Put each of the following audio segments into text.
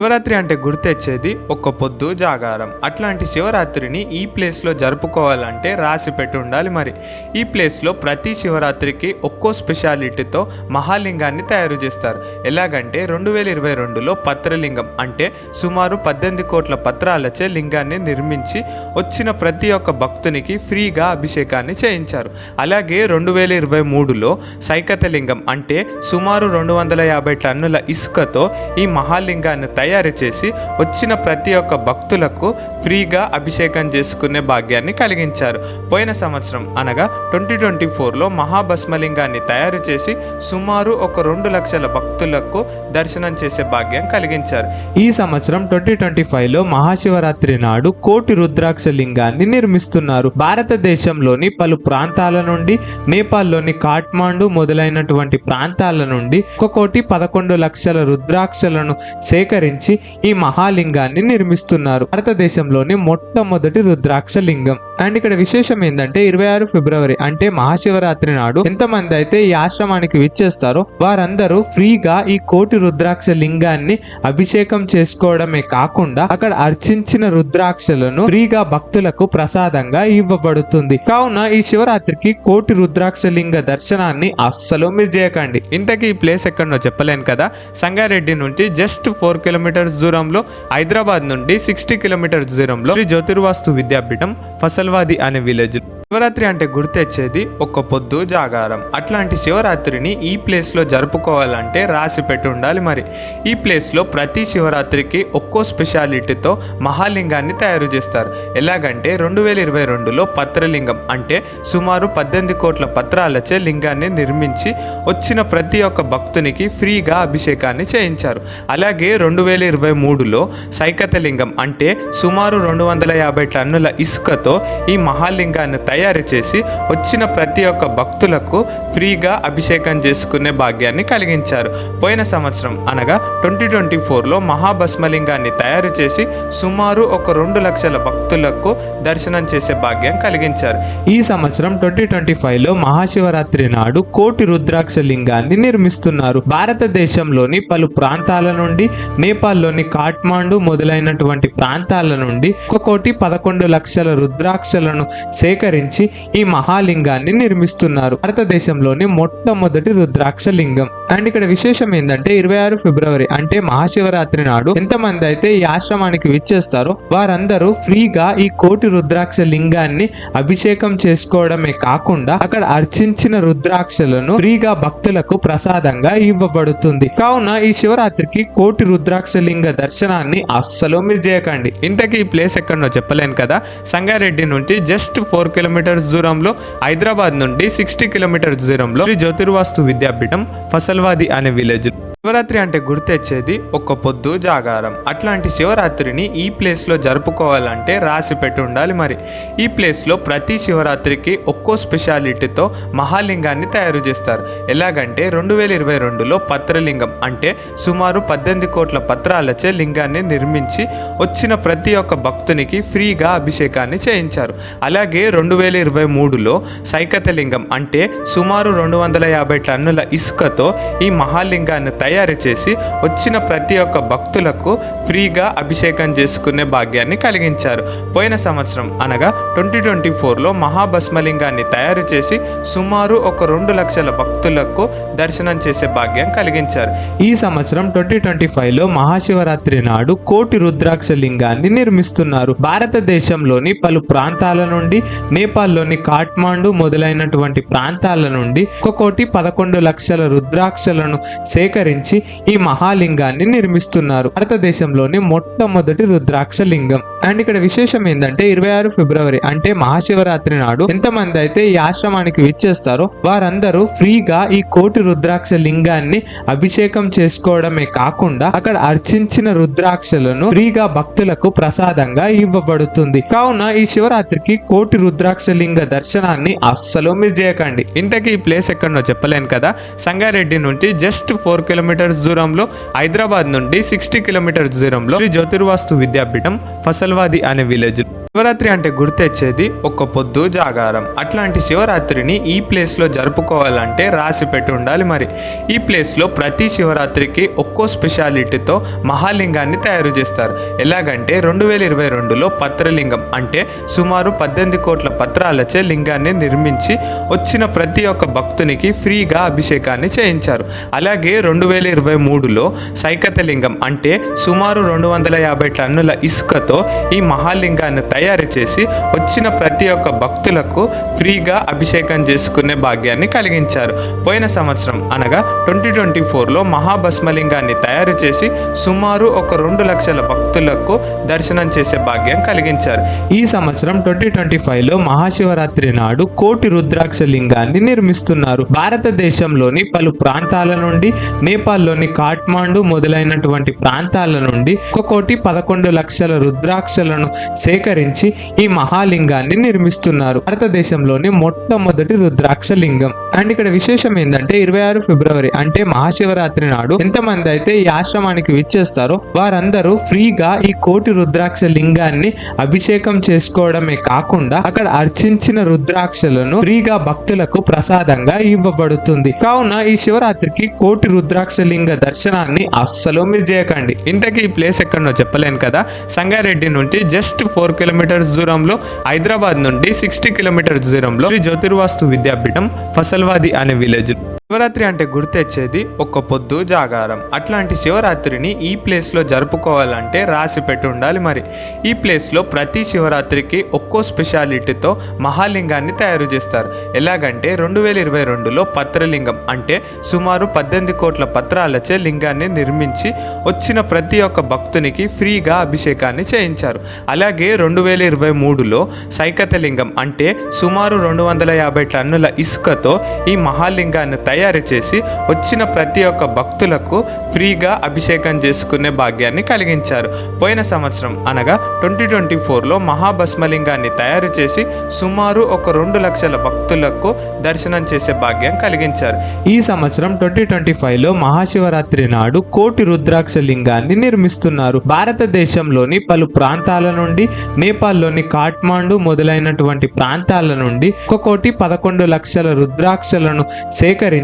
శివరాత్రి అంటే గుర్తొచ్చేది ఒక్క పొద్దు జాగారం. అట్లాంటి శివరాత్రిని ఈ ప్లేస్లో జరుపుకోవాలంటే రాసి పెట్టి ఉండాలి మరి. ఈ ప్లేస్లో ప్రతి శివరాత్రికి ఒక్కో స్పెషాలిటీతో మహాలింగాన్ని తయారు చేస్తారు. ఎలాగంటే రెండు వేల ఇరవై రెండులో పత్రలింగం అంటే సుమారు పద్దెనిమిది కోట్ల పత్రాలచే లింగాన్ని నిర్మించి వచ్చిన ప్రతి ఒక్క భక్తునికి ఫ్రీగా అభిషేకాన్ని చేయించారు. అలాగే రెండు వేల ఇరవై మూడులో సైకతలింగం అంటే సుమారు రెండు వందల యాభై టన్నుల ఇసుకతో ఈ మహాలింగాన్ని తయారు చేసి వచ్చిన ప్రతి ఒక్క భక్తులకు ఫ్రీగా అభిషేకం చేసుకునే భాగ్యాన్ని కలిగించారు. పోయిన సంవత్సరం అనగా ట్వంటీ ట్వంటీ ఫోర్లో మహాభస్మలింగాన్ని తయారు చేసి సుమారు ఒక రెండు లక్షల భక్తులకు దర్శనం చేసే భాగ్యం కలిగించారు. ఈ సంవత్సరం ట్వంటీ ట్వంటీ ఫైవ్లో మహాశివరాత్రి నాడు కోటి రుద్రాక్ష లింగాన్ని నిర్మిస్తున్నారు. భారతదేశంలోని పలు ప్రాంతాల నుండి నేపాల్లోని కాఠ్మాండు మొదలైనటువంటి ప్రాంతాల నుండి ఒక కోటి పదకొండు లక్షల రుద్రాక్షలను సేకరించి ఈ మహాలింగాన్ని నిర్మిస్తున్నారు. భారతదేశంలోని మొట్టమొదటి రుద్రాక్ష లింగం అండ్ ఇక్కడ విశేషం ఏంటంటే ఇరవై ఆరు ఫిబ్రవరి అంటే మహాశివరాత్రి నాడు ఎంతమంది అయితే ఈ ఆశ్రమానికి విచ్చేస్తారో వారందరూ ఫ్రీగా ఈ కోటి రుద్రాక్ష లింగాన్ని అభిషేకం చేసుకోవడమే కాకుండా అక్కడ అర్చించిన రుద్రాక్షలను ఫ్రీగా భక్తులకు ప్రసాదంగా ఇవ్వబడుతుంది. కావున ఈ శివరాత్రికి కోటి రుద్రాక్ష లింగ దర్శనాన్ని అస్సలు మిస్ చేయకండి. ఇంతకీ ఈ ప్లేస్ ఎక్కడనో చెప్పలేను కదా. సంగారెడ్డి నుంచి జస్ట్ ఫోర్ కిలోమీటర్స్ దూరంలో హైదరాబాద్ నుండి సిక్స్టీ కిలోమీటర్స్ దూరంలో శ్రీ జ్యోతిర్వాస్తు విద్యాపీఠం ఫసల్వాది అనే విలేజ్. శివరాత్రి అంటే గుర్తొచ్చేది ఒక్క పొద్దు జాగారం. అట్లాంటి శివరాత్రిని ఈ ప్లేస్లో జరుపుకోవాలంటే రాసి పెట్టి ఉండాలి మరి. ఈ ప్లేస్లో ప్రతి శివరాత్రికి ఒక్కో స్పెషాలిటీతో మహాలింగాన్ని తయారు చేస్తారు. ఎలాగంటే రెండు వేల ఇరవై రెండులో పత్రలింగం అంటే సుమారు పద్దెనిమిది కోట్ల పత్రాలచే లింగాన్ని నిర్మించి వచ్చిన ప్రతి ఒక్క భక్తునికి ఫ్రీగా అభిషేకాన్ని చేయించారు. అలాగే రెండు వేల ఇరవై మూడులో సైకతలింగం అంటే సుమారు రెండు వందల యాభై టన్నుల ఇసుకతో ఈ మహాలింగాన్ని తయారు తయారు చేసి వచ్చిన ప్రతి ఒక్క భక్తులకు ఫ్రీగా అభిషేకం చేసుకునే భాగ్యాన్ని కలిగించారు. పోయిన సంవత్సరం అనగా ట్వంటీ ట్వంటీ ఫోర్లో మహాభస్మలింగాన్ని తయారు చేసి సుమారు ఒక రెండు లక్షల భక్తులకు దర్శనం చేసే భాగ్యం కలిగించారు. ఈ సంవత్సరం ట్వంటీ ట్వంటీ ఫైవ్లో మహాశివరాత్రి నాడు కోటి రుద్రాక్ష లింగాన్ని నిర్మిస్తున్నారు. భారతదేశంలోని పలు ప్రాంతాల నుండి నేపాల్లోని కాఠ్మాండు మొదలైనటువంటి ప్రాంతాల నుండి ఒక కోటి పదకొండు లక్షల రుద్రాక్షలను సేకరించి ఈ మహాలింగాన్ని నిర్మిస్తున్నారు. భారతదేశంలోని మొట్టమొదటి రుద్రాక్ష లింగం అండ్ ఇక్కడ విశేషం ఏంటంటే ఇరవై ఆరు ఫిబ్రవరి అంటే మహాశివరాత్రి నాడు ఎంతమంది అయితే ఈ ఆశ్రమానికి విచ్చేస్తారో వారందరూ ఫ్రీగా ఈ కోటి రుద్రాక్ష లింగాన్ని అభిషేకం చేసుకోవడమే కాకుండా అక్కడ అర్చించిన రుద్రాక్షలను ఫ్రీగా భక్తులకు ప్రసాదంగా ఇవ్వబడుతుంది. కావున ఈ శివరాత్రికి కోటి రుద్రాక్ష లింగ దర్శనాన్ని అస్సలు మిస్ చేయకండి. ఇంతకీ ఈ ప్లేస్ ఎక్కడనో చెప్పలేను కదా. సంగారెడ్డి నుంచి జస్ట్ ఫోర్ కిలోమీటర్స్ దూరంలో హైదరాబాద్ నుండి సిక్స్టీ కిలోమీటర్స్ దూరంలో శ్రీ జ్యోతిర్వాస్తు విద్యాపీఠం ఫసల్వాది అనే విలేజ్. శివరాత్రి అంటే గుర్తొచ్చేది ఒక్క పొద్దు జాగారం. అట్లాంటి శివరాత్రిని ఈ ప్లేస్లో జరుపుకోవాలంటే రాసి పెట్టి ఉండాలి మరి. ఈ ప్లేస్లో ప్రతి శివరాత్రికి ఒక్కో స్పెషాలిటీతో మహాలింగాన్ని తయారు చేస్తారు. ఎలాగంటే రెండు వేల ఇరవై రెండులో పత్రలింగం అంటే సుమారు పద్దెనిమిది కోట్ల పత్రాలచే లింగాన్ని నిర్మించి వచ్చిన ప్రతి ఒక్క భక్తునికి ఫ్రీగా అభిషేకాన్ని చేయించారు. అలాగే రెండు వేల ఇరవై మూడులో సైకతలింగం అంటే సుమారు రెండు వందల యాభై టన్నుల ఇసుకతో ఈ మహాలింగాన్ని తయారు తయారు చేసి వచ్చిన ప్రతి ఒక్క భక్తులకు ఫ్రీగా అభిషేకం చేసుకునే భాగ్యాన్ని కలిగించారు. పోయిన సంవత్సరం అనగా ట్వంటీ ట్వంటీ ఫోర్లో మహాభస్మలింగాన్ని తయారు చేసి సుమారు ఒక రెండు లక్షల భక్తులకు దర్శనం చేసే భాగ్యం కలిగించారు. ఈ సంవత్సరం ట్వంటీ ట్వంటీ ఫైవ్లో మహాశివరాత్రి నాడు కోటి రుద్రాక్ష లింగాన్ని నిర్మిస్తున్నారు. భారతదేశంలోని పలు ప్రాంతాల నుండి నేపాల్లోని కాఠ్మాండు మొదలైనటువంటి ప్రాంతాల నుండి ఒక కోటి పదకొండు లక్షల రుద్రాక్షలను సేకరించి ఈ మహాలింగాన్ని నిర్మిస్తున్నారు. భారతదేశంలోని మొట్టమొదటి రుద్రాక్ష లింగం అండ్ ఇక్కడ విశేషం ఏంటంటే ఇరవై ఆరు ఫిబ్రవరి అంటే మహాశివరాత్రి నాడు ఎంతమంది అయితే ఈ ఆశ్రమానికి విచ్చేస్తారో వారందరూ ఫ్రీగా ఈ కోటి రుద్రాక్ష లింగాన్ని అభిషేకం చేసుకోవడమే కాకుండా అక్కడ అర్చించిన రుద్రాక్షలను ఫ్రీగా భక్తులకు ప్రసాదంగా ఇవ్వబడుతుంది. కావున ఈ శివరాత్రికి కోటి రుద్రాక్ష లింగ దర్శనాన్ని అస్సలు మిస్ చేయకండి. ఇంతకీ ఈ ప్లేస్ ఎక్కడనో చెప్పలేను కదా. సంగారెడ్డి నుంచి జస్ట్ ఫోర్ కిలోమీటర్ కిలోమీటర్స్ దూరంలో హైదరాబాద్ నుండి సిక్స్టీ కిలోమీటర్స్ దూరంలో శ్రీ జ్యోతిర్వాస్తు విద్యాపీఠం ఫసల్వాది అనే విలేజ్. శివరాత్రి అంటే గుర్తొచ్చేది ఒక్క పొద్దు జాగారం. అట్లాంటి శివరాత్రిని ఈ ప్లేస్లో జరుపుకోవాలంటే రాసి పెట్టి ఉండాలి మరి. ఈ ప్లేస్లో ప్రతి శివరాత్రికి ఒక్కో స్పెషాలిటీతో మహాలింగాన్ని తయారు చేస్తారు. ఎలాగంటే రెండు వేల ఇరవై రెండులో పత్రలింగం అంటే సుమారు పద్దెనిమిది కోట్ల పత్రాలచే లింగాన్ని నిర్మించి వచ్చిన ప్రతి ఒక్క భక్తునికి ఫ్రీగా అభిషేకాన్ని చేయించారు. అలాగే రెండు వేల ఇరవై మూడులో సైకతలింగం అంటే సుమారు రెండు వందల యాభై టన్నుల ఇసుకతో ఈ మహాలింగాన్ని తయారు తయారు చేసి వచ్చిన ప్రతి ఒక్క భక్తులకు ఫ్రీగా అభిషేకం చేసుకునే భాగ్యాన్ని కలిగించారు. పోయిన సంవత్సరం అనగా ట్వంటీ ట్వంటీ ఫోర్లో మహాభస్మలింగాన్ని తయారు చేసి సుమారు ఒక రెండు లక్షల భక్తులకు దర్శనం చేసే భాగ్యం కలిగించారు. ఈ సంవత్సరం ట్వంటీ ట్వంటీ ఫైవ్లో మహాశివరాత్రి నాడు కోటి రుద్రాక్ష లింగాన్ని నిర్మిస్తున్నారు. భారతదేశంలోని పలు ప్రాంతాల నుండి నేపాల్లోని కాట్మాండు మొదలైనటువంటి ప్రాంతాల నుండి ఒక కోటి పదకొండు లక్షల రుద్రాక్షలను సేకరించి ఈ మహాలింగాన్ని నిర్మిస్తున్నారు. భారతదేశంలోని మొట్టమొదటి రుద్రాక్ష లింగం అండ్ ఇక్కడ విశేషం ఏంటంటే ఇరవై ఆరు ఫిబ్రవరి అంటే మహాశివరాత్రి నాడు ఎంతమంది అయితే ఈ ఆశ్రమానికి విచ్చేస్తారో వారందరూ ఫ్రీగా ఈ కోటి రుద్రాక్ష లింగాన్ని అభిషేకం చేసుకోవడమే కాకుండా అక్కడ అర్చించిన రుద్రాక్షలను ఫ్రీగా భక్తులకు ప్రసాదంగా ఇవ్వబడుతుంది. కావున ఈ శివరాత్రికి కోటి రుద్రాక్ష లింగ దర్శనాన్ని అస్సలు మిస్ చేయకండి. ఇంతకీ ఈ ప్లేస్ ఎక్కడనో చెప్పలేను కదా. సంగారెడ్డి నుండి జస్ట్ ఫోర్ కిలోమీటర్ కిలోమీటర్స్ దూరంలో హైదరాబాద్ నుండి సిక్స్టీ కిలోమీటర్స్ దూరంలో శ్రీ జ్యోతిర్వాస్తు విద్యాపీఠం ఫసల్వాది అనే విలేజ్. శివరాత్రి అంటే గుర్తొచ్చేది ఒక్క పొద్దు జాగారం. అట్లాంటి శివరాత్రిని ఈ ప్లేస్లో జరుపుకోవాలంటే రాసి పెట్టి ఉండాలి మరి. ఈ ప్లేస్లో ప్రతి శివరాత్రికి ఒక్కో స్పెషాలిటీతో మహాలింగాన్ని తయారు చేస్తారు. ఎలాగంటే రెండు వేల ఇరవై రెండులో పత్రలింగం అంటే సుమారు పద్దెనిమిది కోట్ల పత్రాలచే లింగాన్ని నిర్మించి వచ్చిన ప్రతి ఒక్క భక్తునికి ఫ్రీగా అభిషేకాన్ని చేయించారు. అలాగే రెండు వేల ఇరవై మూడులో సైకతలింగం అంటే సుమారు రెండు వందల యాభై టన్నుల ఇసుకతో ఈ మహాలింగాన్ని తయారు చేసి వచ్చిన ప్రతి ఒక్క భక్తులకు ఫ్రీగా అభిషేకం చేసుకునే భాగ్యాన్ని కలిగించారు. పోయిన సంవత్సరం అనగా ట్వంటీ ట్వంటీ ఫోర్లో మహాభస్మలింగాన్ని తయారు చేసి సుమారు ఒక రెండు లక్షల భక్తులకు దర్శనం చేసే భాగ్యం కలిగించారు. ఈ సంవత్సరం ట్వంటీ ట్వంటీ ఫైవ్లో మహాశివరాత్రి నాడు కోటి రుద్రాక్ష లింగాన్ని నిర్మిస్తున్నారు. భారతదేశంలోని పలు ప్రాంతాల నుండి నేపాల్లోని కాట్మాండు మొదలైనటువంటి ప్రాంతాల నుండి ఒక కోటి పదకొండు లక్షల రుద్రాక్షలను సేకరించి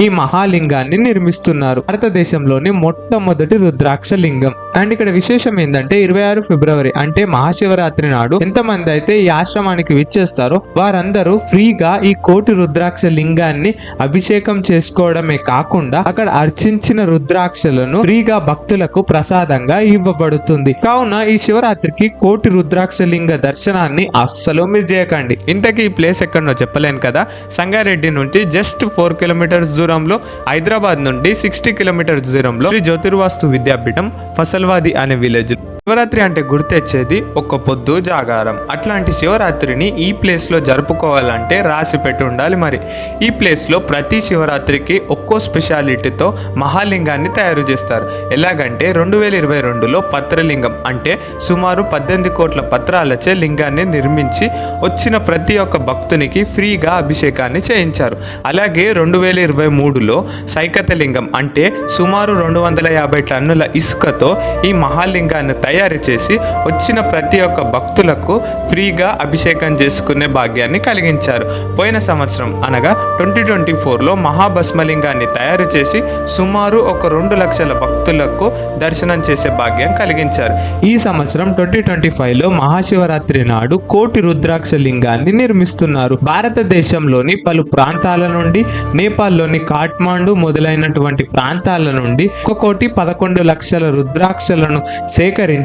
ఈ మహాలింగాన్ని నిర్మిస్తున్నారు. భారతదేశంలోని మొట్టమొదటి రుద్రాక్ష లింగం అండ్ ఇక్కడ విశేషం ఏంటంటే ఇరవై ఆరు ఫిబ్రవరి అంటే మహాశివరాత్రి నాడు ఎంతమంది అయితే ఈ ఆశ్రమానికి విచ్చేస్తారో వారందరూ ఫ్రీగా ఈ కోటి రుద్రాక్ష లింగాన్ని అభిషేకం చేసుకోవడమే కాకుండా అక్కడ అర్చించిన రుద్రాక్షలను ఫ్రీగా భక్తులకు ప్రసాదంగా ఇవ్వబడుతుంది. కావున ఈ శివరాత్రికి కోటి రుద్రాక్ష లింగ దర్శనాన్ని అస్సలు మిస్ చేయకండి. ఇంతకీ ఈ ప్లేస్ ఎక్కడనో చెప్పలేను కదా. సంగారెడ్డి నుండి జస్ట్ ఫోర్ కిలోమీటర్స్ దూరంలో హైదరాబాద్ నుండి సిక్స్టీ కిలోమీటర్స్ దూరంలో శ్రీ జ్యోతిర్వాస్తు విద్యాపీఠం ఫసల్వాది అనే విలేజ్. శివరాత్రి అంటే గుర్తొచ్చేది ఒక్క పొద్దు జాగారం. అట్లాంటి శివరాత్రిని ఈ ప్లేస్లో జరుపుకోవాలంటే రాసి పెట్టి ఉండాలి మరి. ఈ ప్లేస్లో ప్రతి శివరాత్రికి ఒక్కో స్పెషాలిటీతో మహాలింగాన్ని తయారు చేస్తారు. ఎలాగంటే రెండు వేల ఇరవై రెండులో పత్రలింగం అంటే సుమారు పద్దెనిమిది కోట్ల పత్రాలచే లింగాన్ని నిర్మించి వచ్చిన ప్రతి ఒక్క భక్తునికి ఫ్రీగా అభిషేకాన్ని చేయించారు. అలాగే రెండు వేల ఇరవై మూడులో సైకతలింగం అంటే సుమారు రెండు వందల యాభై టన్నుల ఇసుకతో ఈ మహాలింగాన్ని తయారు చేసి వచ్చిన ప్రతి ఒక్క భక్తులకు ఫ్రీగా అభిషేకం చేసుకునే భాగ్యాన్ని కలిగించారు. పోయిన సంవత్సరం అనగా ట్వంటీ ట్వంటీ ఫోర్లో మహాభస్మలింగాన్ని తయారు చేసి సుమారు ఒక రెండు లక్షల భక్తులకు దర్శనం చేసే భాగ్యం కలిగించారు. ఈ సంవత్సరం ట్వంటీ ట్వంటీ ఫైవ్లో మహాశివరాత్రి నాడు కోటి రుద్రాక్ష లింగాన్ని నిర్మిస్తున్నారు. భారతదేశంలోని పలు ప్రాంతాల నుండి నేపాల్లోని కాట్మాండు మొదలైనటువంటి ప్రాంతాల నుండి ఒక కోటి పదకొండు లక్షల రుద్రాక్షలను సేకరించి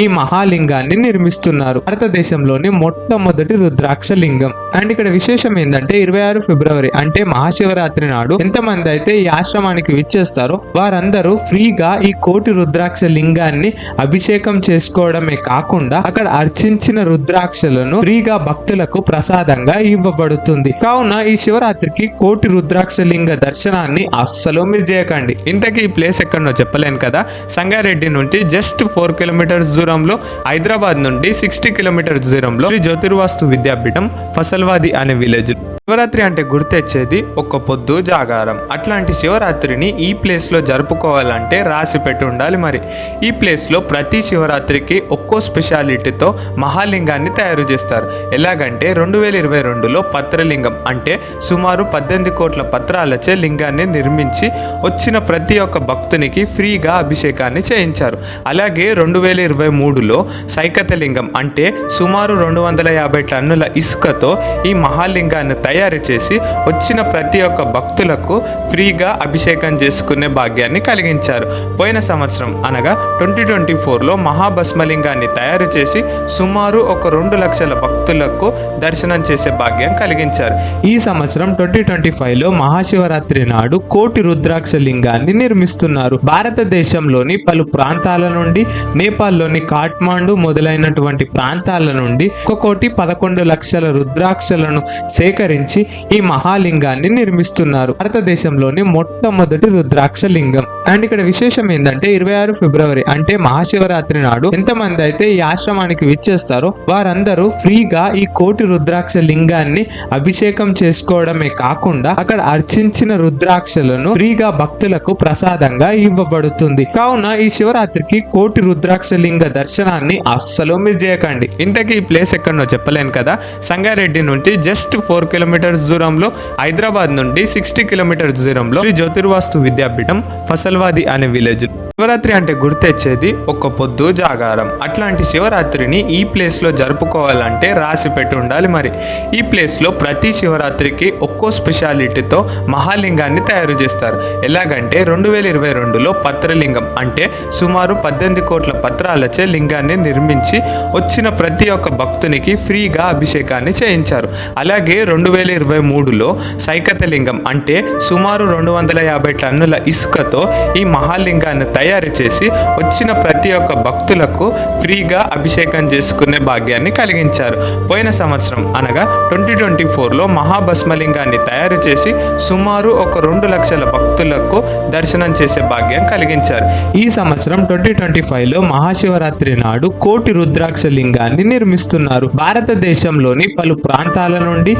ఈ మహాలింగాన్ని నిర్మిస్తున్నారు. భారతదేశంలోని మొట్టమొదటి రుద్రాక్ష లింగం అండ్ ఇక్కడ విశేషం ఏంటంటే ఇరవై ఆరు ఫిబ్రవరి అంటే మహాశివరాత్రి నాడు ఎంతమంది అయితే ఈ ఆశ్రమానికి విచ్చేస్తారో వారందరూ ఫ్రీగా ఈ కోటి రుద్రాక్ష లింగాన్ని అభిషేకం చేసుకోవడమే కాకుండా అక్కడ అర్చించిన రుద్రాక్షలను ఫ్రీగా భక్తులకు ప్రసాదంగా ఇవ్వబడుతుంది. కావున ఈ శివరాత్రికి కోటి రుద్రాక్ష లింగ దర్శనాన్ని అస్సలు మిస్ చేయకండి. ఇంతకీ ఈ ప్లేస్ ఎక్కడనో చెప్పలేను కదా. సంగారెడ్డి నుండి జస్ట్ ఫోర్ కిలోమీటర్స్ దూరంలో హైదరాబాద్ నుండి సిక్స్టీ కిలోమీటర్స్ దూరంలో శ్రీ జ్యోతిర్వాస్తు విద్యాపీఠం ఫసల్వాది అనే విలేజ్. శివరాత్రి అంటే గుర్తొచ్చేది ఒక్క పొద్దు జాగారం. అట్లాంటి శివరాత్రిని ఈ ప్లేస్లో జరుపుకోవాలంటే రాసి పెట్టి ఉండాలి మరి. ఈ ప్లేస్లో ప్రతి శివరాత్రికి ఒక్కో స్పెషాలిటీతో మహాలింగాన్ని తయారు చేస్తారు. ఎలాగంటే రెండు వేల ఇరవై రెండులో పత్రలింగం అంటే సుమారు పద్దెనిమిది కోట్ల పత్రాలచే లింగాన్ని నిర్మించి వచ్చిన ప్రతి ఒక్క భక్తునికి ఫ్రీగా అభిషేకాన్ని చేయించారు. అలాగే రెండు వేల ఇరవై మూడులో సైకతలింగం అంటే సుమారు రెండు వందల యాభై టన్నుల ఇసుకతో ఈ మహాలింగాన్ని తయారు తయారు చేసి వచ్చిన ప్రతి ఒక్క భక్తులకు ఫ్రీగా అభిషేకం చేసుకునే భాగ్యాన్ని కలిగించారు. పోయిన సంవత్సరం అనగా ట్వంటీ ట్వంటీ ఫోర్లో మహాభస్మలింగాన్ని తయారు చేసి సుమారు ఒక రెండు లక్షల భక్తులకు దర్శనం చేసే భాగ్యం కలిగించారు. ఈ సంవత్సరం ట్వంటీ ట్వంటీ ఫైవ్లో మహాశివరాత్రి నాడు కోటి రుద్రాక్ష లింగాన్ని నిర్మిస్తున్నారు. భారతదేశంలోని పలు ప్రాంతాల నుండి నేపాల్లోని కాఠ్మాండు మొదలైనటువంటి ప్రాంతాల నుండి ఒక కోటి పదకొండు లక్షల రుద్రాక్షలను సేకరించి ఈ మహాలింగాన్ని నిర్మిస్తున్నారు. భారతదేశంలోని మొట్టమొదటి రుద్రాక్ష లింగం అండ్ ఇక్కడ విశేషం ఏంటంటే ఇరవై ఆరు ఫిబ్రవరి అంటే మహాశివరాత్రి నాడు ఎంతమంది అయితే ఈ ఆశ్రమానికి విచ్చేస్తారో వారందరూ ఫ్రీగా ఈ కోటి రుద్రాక్ష లింగాన్ని అభిషేకం చేసుకోవడమే కాకుండా అక్కడ అర్చించిన రుద్రాక్షలను ఫ్రీగా భక్తులకు ప్రసాదంగా ఇవ్వబడుతుంది. కావున ఈ శివరాత్రికి కోటి రుద్రాక్ష లింగ దర్శనాన్ని అస్సలు మిస్ చేయకండి. ఇంతకీ ఈ ప్లేస్ ఎక్కడనో చెప్పలేను కదా. సంగారెడ్డి నుండి జస్ట్ ఫోర్ కిలోమీటర్స్ దూరంలో హైదరాబాద్ నుండి సిక్స్టీ కిలోమీటర్స్ దూరంలో శ్రీ జ్యోతిర్వాస్తు విద్యాపీఠం ఫసల్వాది అనే విలేజ్. శివరాత్రి అంటే గుర్తొచ్చేది ఒక్క పొద్దు జాగారం. అట్లాంటి శివరాత్రిని ఈ ప్లేస్లో జరుపుకోవాలంటే రాసి పెట్టి ఉండాలి మరి. ఈ ప్లేస్లో ప్రతి శివరాత్రికి ఒక్కో స్పెషాలిటీతో మహాలింగాన్ని తయారు చేస్తారు. ఎలాగంటే రెండు వేల ఇరవై రెండులో పత్రలింగం అంటే సుమారు పద్దెనిమిది కోట్ల పత్రాలచే లింగాన్ని నిర్మించి వచ్చిన ప్రతి ఒక్క భక్తునికి ఫ్రీగా అభిషేకాన్ని చేయించారు. అలాగే రెండు వేల ఇరవై మూడులో సైకతలింగం అంటే సుమారు రెండు వందల యాభై టన్నుల ఇసుకతో ఈ మహాలింగాన్ని తయారు చేసి వచ్చిన ప్రతి ఒక్క భక్తులకు ఫ్రీగా అభిషేకం చేసుకునే భాగ్యాన్ని కలిగించారు. పోయిన సంవత్సరం అనగా ట్వంటీ ట్వంటీ ఫోర్లో మహాభస్మలింగాన్ని తయారు చేసి సుమారు ఒక రెండు లక్షల భక్తులకు దర్శనం చేసే భాగ్యం కలిగించారు. ఈ సంవత్సరం ట్వంటీ ట్వంటీ ఫైవ్లో మహాశివరాత్రి నాడు కోటి రుద్రాక్ష లింగాన్ని నిర్మిస్తున్నారు. భారతదేశంలోని పలు ప్రాంతాల నుండి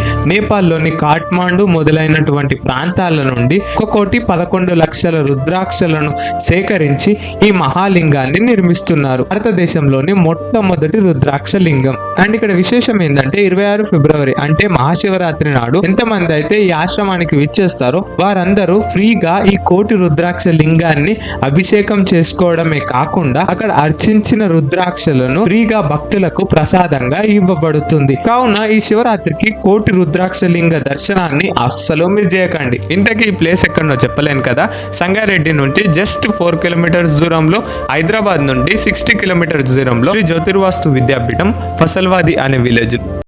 నేపాల్లోని కాఠ్మాండు మొదలైనటువంటి ప్రాంతాల నుండి ఒక కోటి పదకొండు లక్షల రుద్రాక్షలను సేకరించి ఈ మహాలింగాన్ని నిర్మిస్తున్నారు. భారతదేశంలోని మొట్టమొదటి రుద్రాక్ష లింగం అండ్ ఇక్కడ విశేషం ఏంటంటే ఇరవై ఆరు ఫిబ్రవరి అంటే మహాశివరాత్రి నాడు ఎంతమంది అయితే ఈ ఆశ్రమానికి విచ్చేస్తారో వారందరూ ఫ్రీగా ఈ కోటి రుద్రాక్ష లింగాన్ని అభిషేకం చేసుకోవడమే కాకుండా అక్కడ అర్చించిన రుద్రాక్షలను ఫ్రీగా భక్తులకు ప్రసాదంగా ఇవ్వబడుతుంది. కావున ఈ శివరాత్రికి కోటి రుద్రాక్ష లింగ దర్శనాన్ని అస్సలు మిస్ చేయకండి. ఇంతకీ ఈ ప్లేస్ ఎక్కడో చెప్పలేను కదా? సంగారెడ్డి నుండి జస్ట్ ఫోర్ కిలోమీటర్స్ దూరంలో హైదరాబాద్ నుండి సిక్స్టీ కిలోమీటర్స్ దూరంలో శ్రీ జ్యోతిర్వాస్తు విద్యాపీఠం ఫసల్వాది అనే విలేజ్